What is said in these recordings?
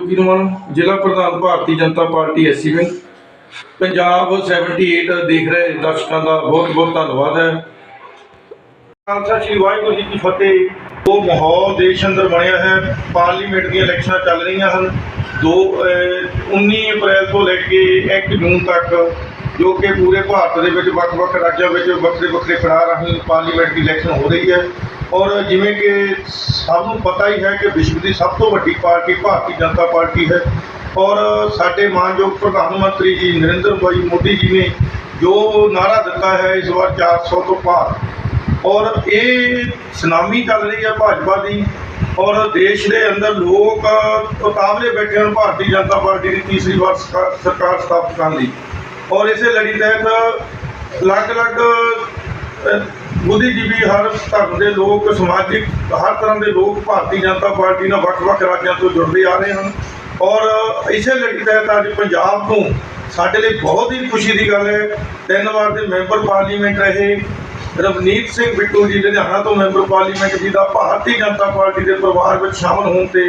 ਜੋਗੀ ਰਮਨ ਜ਼ਿਲ੍ਹਾ ਪ੍ਰਧਾਨ ਭਾਰਤੀ ਜਨਤਾ ਪਾਰਟੀ ਐਸਸੀ ਪੰਜਾਬ 78 ਦੇਖ ਰਹੇ ਦਰਸ਼ਕਾਂ ਦਾ ਬਹੁਤ ਬਹੁਤ ਧੰਨਵਾਦ ਹੈ। ਖਾਲਸਾ ਸ਼੍ਰੀ ਵਾਹਿਗੁਰੂ ਜੀ ਕੀ ਫਤਿਹ। ਉਹ ਮਾਹੌਲ ਦੇਸ਼ ਅੰਦਰ ਬਣਿਆ ਹੈ। ਪਾਰਲੀਮੈਂਟ ਦੀਆਂ ਇਲੈਕਸ਼ਨਾਂ ਚੱਲ ਰਹੀਆਂ ਹਨ। ਦੋ ਅਹ, 19 ਅਪ੍ਰੈਲ ਤੋਂ ਲੈ ਕੇ 1 ਜੂਨ ਤੱਕ ਜੋ ਕਿ ਪੂਰੇ ਭਾਰਤ ਦੇ ਵਿੱਚ ਵੱਖ-ਵੱਖ ਰਾਜਾਂ ਵਿੱਚ ਵੱਖਰੇ ਵੱਖਰੇ ਪੜਾਅ ਰਾਹੀਂ ਪਾਰਲੀਮੈਂਟ ਦੀ ਇਲੈਕਸ਼ਨ ਹੋ ਰਹੀ ਹੈ। ਔਰ ਜਿਵੇਂ ਕਿ ਸਭ ਨੂੰ ਪਤਾ ਹੀ ਹੈ ਕਿ ਵਿਸ਼ਵ ਦੀ ਸਭ ਤੋਂ ਵੱਡੀ ਪਾਰਟੀ ਭਾਰਤੀ ਜਨਤਾ ਪਾਰਟੀ ਹੈ। ਔਰ ਸਾਡੇ ਮਾਨਯੋਗ ਪ੍ਰਧਾਨ ਮੰਤਰੀ ਜੀ ਨਰਿੰਦਰ ਭਾਈ ਮੋਦੀ ਜੀ ਨੇ ਜੋ ਨਾਰਾ ਦਿੱਤਾ ਹੈ ਇਸ ਵਾਰ 400 ਤੋਂ ਪਾਰ ਔਰ ਇਹ ਸੁਨਾਮੀ ਚੱਲ ਰਹੀ ਹੈ ਭਾਜਪਾ ਦੀ। ਔਰ ਦੇਸ਼ ਦੇ ਅੰਦਰ ਲੋਕ ਉਤਾਵਲੇ ਬੈਠੇ ਹਨ ਭਾਰਤੀ ਜਨਤਾ ਪਾਰਟੀ ਦੀ ਤੀਸਰੀ ਵਾਰ ਸਰਕਾ- ਸਰਕਾਰ ਸਥਾਪਿਤ ਕਰਨ ਲਈ। ਔਰ ਇਸੇ ਲੜੀ ਤਹਿਤ ਅਲੱਗ-ਅਲੱਗ ਬੁੱਧੀਜੀਵੀ ਹਰ ਧਰਮ ਦੇ ਲੋਕ, ਸਮਾਜਿਕ ਹਰ ਤਰ੍ਹਾਂ ਦੇ ਲੋਕ ਭਾਰਤੀ ਜਨਤਾ ਪਾਰਟੀ ਨਾਲ ਵੱਖ-ਵੱਖ ਰਾਜਾਂ ਤੋਂ ਜੁੜਦੇ ਆ ਰਹੇ ਹਨ। ਔਰ ਇਸੇ ਲੜੀ ਤਹਿਤ ਅੱਜ ਪੰਜਾਬ ਤੋਂ ਸਾਡੇ ਲਈ ਬਹੁਤ ਹੀ ਖੁਸ਼ੀ ਦੀ ਗੱਲ ਹੈ। ਤਿੰਨ ਵਾਰ ਦੇ ਮੈਂਬਰ ਪਾਰਲੀਮੈਂਟ ਰਹੇ। ਰਵਨੀਤ ਸਿੰਘ ਬਿੱਟੂ ਜੀ, ਲੁਧਿਆਣਾ ਤੋਂ ਮੈਂਬਰ ਪਾਰਲੀਮੈਂਟ ਜੀ ਦਾ ਭਾਰਤੀ ਜਨਤਾ ਪਾਰਟੀ ਦੇ ਪਰਿਵਾਰ ਵਿੱਚ ਸ਼ਾਮਲ ਹੋਣ ਤੇ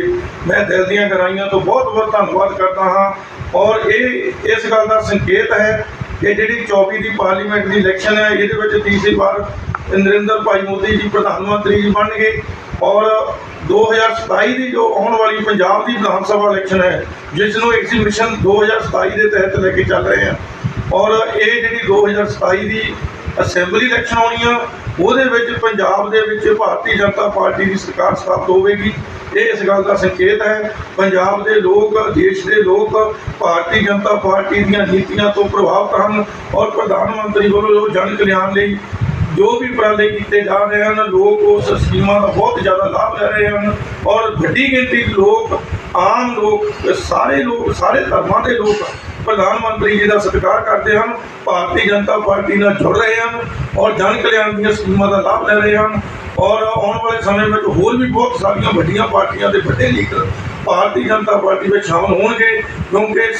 ਮੈਂ ਦਿਲ ਦੀਆਂ ਗਹਿਰਾਈਆਂ ਤੋਂ ਬਹੁਤ-ਬਹੁਤ ਧੰਨਵਾਦ ਕਰਦਾ ਹਾਂ। ਔਰ ਇਹ, ਇਸ ਗੱਲ ਦਾ ਸੰਕੇਤ ਹੈ ਕਿ ਜਿਹੜੀ 24 ਦੀ ਪਾਰਲੀਮੈਂਟ ਦੀ ਇਲੈਕਸ਼ਨ ਹੈ, ਇਹਦੇ ਵਿੱਚ ਤੀਸਰੀ ਵਾਰ ਨਰਿੰਦਰ ਭਾਈ ਮੋਦੀ ਜੀ ਪ੍ਰਧਾਨ ਮੰਤਰੀ ਜੀ ਬਣਨਗੇ। ਔਰ 2027 ਦੀ ਜੋ ਆਉਣ ਵਾਲੀ ਪੰਜਾਬ ਦੀ ਵਿਧਾਨ ਸਭਾ ਇਲੈਕਸ਼ਨ ਹੈ ਜਿਸ ਨੂੰ ਐਗਜ਼ੀਬਿਸ਼ਨ 2027 ਦੇ ਤਹਿਤ ਲੈ ਕੇ ਚੱਲ ਰਹੇ ਹਾਂ ਔਰ ਇਹ ਜਿਹੜੀ 2027 ਦੀ ਅਸੈਂਬਲੀ ਇਲੈਕਸ਼ਨ ਆਉਣੀ ਆ ਉਹਦੇ ਵਿੱਚ ਪੰਜਾਬ ਦੇ ਵਿੱਚ ਭਾਰਤੀ ਜਨਤਾ ਪਾਰਟੀ ਦੀ ਸਰਕਾਰ ਸਥਾਪਿਤ ਹੋਵੇਗੀ। ਇਹ ਇਸ ਗੱਲ ਦਾ ਸੰਕੇਤ ਹੈ, ਪੰਜਾਬ ਦੇ ਲੋਕ, ਦੇਸ਼ ਦੇ ਲੋਕ ਭਾਰਤੀ ਜਨਤਾ ਪਾਰਟੀ ਦੀਆਂ ਨੀਤੀਆਂ ਤੋਂ ਪ੍ਰਭਾਵਿਤ ਹਨ ਔਰ ਪ੍ਰਧਾਨ ਮੰਤਰੀ ਵੱਲੋਂ ਜੋ ਜਨ ਕਲਿਆਣ ਲਈ ਜੋ ਵੀ ਉਪਰਾਲੇ ਕੀਤੇ ਜਾ ਰਹੇ ਹਨ, ਲੋਕ ਉਸ ਸਕੀਮਾਂ ਦਾ ਬਹੁਤ ਜ਼ਿਆਦਾ ਲਾਭ ਲੈ ਰਹੇ ਹਨ ਔਰ ਵੱਡੀ ਗਿਣਤੀ ਲੋਕ ਆਮ ਲੋਕ, ਸਾਰੇ ਲੋਕ, ਸਾਰੇ ਧਰਮਾਂ ਦੇ ਲੋਕ ਪ੍ਰਧਾਨ ਮੰਤਰੀ ਜੀ ਦਾ ਸਤਿਕਾਰ ਕਰਦੇ ਹਨ, ਭਾਰਤੀ ਜਨਤਾ ਪਾਰਟੀ ਨਾਲ ਜੁੜ ਰਹੇ ਹਨ ਔਰ ਜਨ ਕਲਿਆਣ ਦੀਆਂ ਸਕੀਮਾਂ ਦਾ ਲਾਭ ਲੈ ਰਹੇ ਹਨ ਔਰ ਆਉਣ ਵਾਲੇ ਸਮੇਂ ਵਿੱਚ ਹੋਰ ਵੀ ਬਹੁਤ ਸਾਰੀਆਂ ਵੱਡੀਆਂ ਪਾਰਟੀਆਂ ਦੇ ਵੱਡੇ ਲੀਡਰ ਭਾਰਤੀ ਜਨਤਾ ਪਾਰਟੀ ਵਿੱਚ ਸ਼ਾਮਲ ਹੋਣਗੇ ਕਿਉਂਕਿ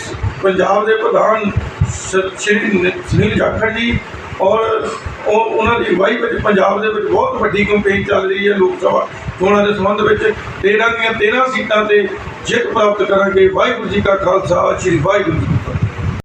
ਪੰਜਾਬ ਦੇ ਪ੍ਰਧਾਨ ਸ਼੍ਰੀ ਸੁਨੀਲ ਜਾਖੜ ਜੀ ਔਰ ਉਹ, ਉਹਨਾਂ ਦੀ ਅਗਵਾਈ ਵਿੱਚ ਪੰਜਾਬ ਦੇ ਵਿੱਚ ਬਹੁਤ ਵੱਡੀ ਕੰਪੇਨ ਚੱਲ ਰਹੀ ਹੈ ਲੋਕ ਸਭਾ ਚੋਣਾਂ ਦੇ ਸੰਬੰਧ ਵਿੱਚ 13 ਦੀਆਂ 13 ਸੀਟਾਂ ਤੇ ਜਿੱਤ ਪ੍ਰਾਪਤ ਕਰਾਂਗੇ। ਵਾਹਿਗੁਰੂ ਜੀ ਕਾ ਖਾਲਸਾ ਸ੍ਰੀ ਵਾਹਿਗੁਰੂ ਜੀ ਕੀ ਫਤਿਹ।